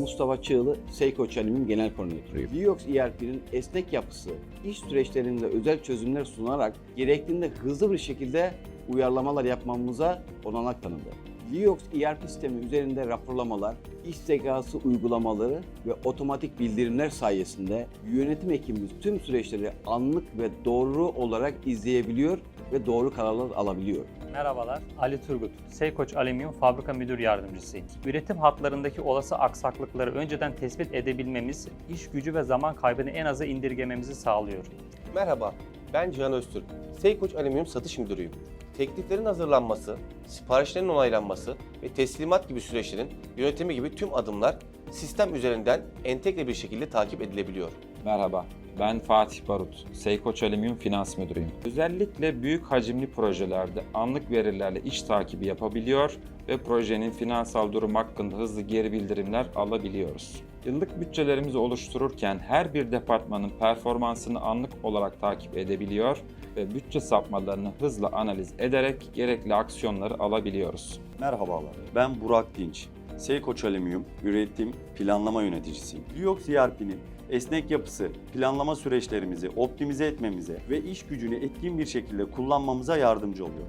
Mustafa Çığlı, Seiko Çelim'in genel koordinatörüyüm. Liox ERP'nin esnek yapısı, iş süreçlerinde özel çözümler sunarak gerektiğinde hızlı bir şekilde uyarlamalar yapmamıza olanak tanıdı. Liox ERP sistemi üzerinde raporlamalar, iş zekası uygulamaları ve otomatik bildirimler sayesinde yönetim ekibimiz tüm süreçleri anlık ve doğru olarak izleyebiliyor ve doğru kararlar alabiliyor. Merhabalar, Ali Turgut, Seykoç Alüminyum Fabrika Müdür Yardımcısıyım. Üretim hatlarındaki olası aksaklıkları önceden tespit edebilmemiz, iş gücü ve zaman kaybını en aza indirgememizi sağlıyor. Merhaba, ben Cihan Öztürk. Seykoç Alüminyum Satış Müdürüyüm. Tekliflerin hazırlanması, siparişlerin onaylanması ve teslimat gibi süreçlerin yönetimi gibi tüm adımlar sistem üzerinden entegre bir şekilde takip edilebiliyor. Merhaba, ben Fatih Barut, Seykoç Alüminyum Finans Müdürüyüm. Özellikle büyük hacimli projelerde anlık verilerle iş takibi yapabiliyor ve projenin finansal durum hakkında hızlı geri bildirimler alabiliyoruz. Yıllık bütçelerimizi oluştururken her bir departmanın performansını anlık olarak takip edebiliyor ve bütçe sapmalarını hızla analiz ederek gerekli aksiyonları alabiliyoruz. Merhabalar, ben Burak Dinç. Seykoç Alüminyum Üretim Planlama Yöneticisiyim. Liox ERP'nin esnek yapısı, planlama süreçlerimizi optimize etmemize ve iş gücünü etkin bir şekilde kullanmamıza yardımcı oluyor.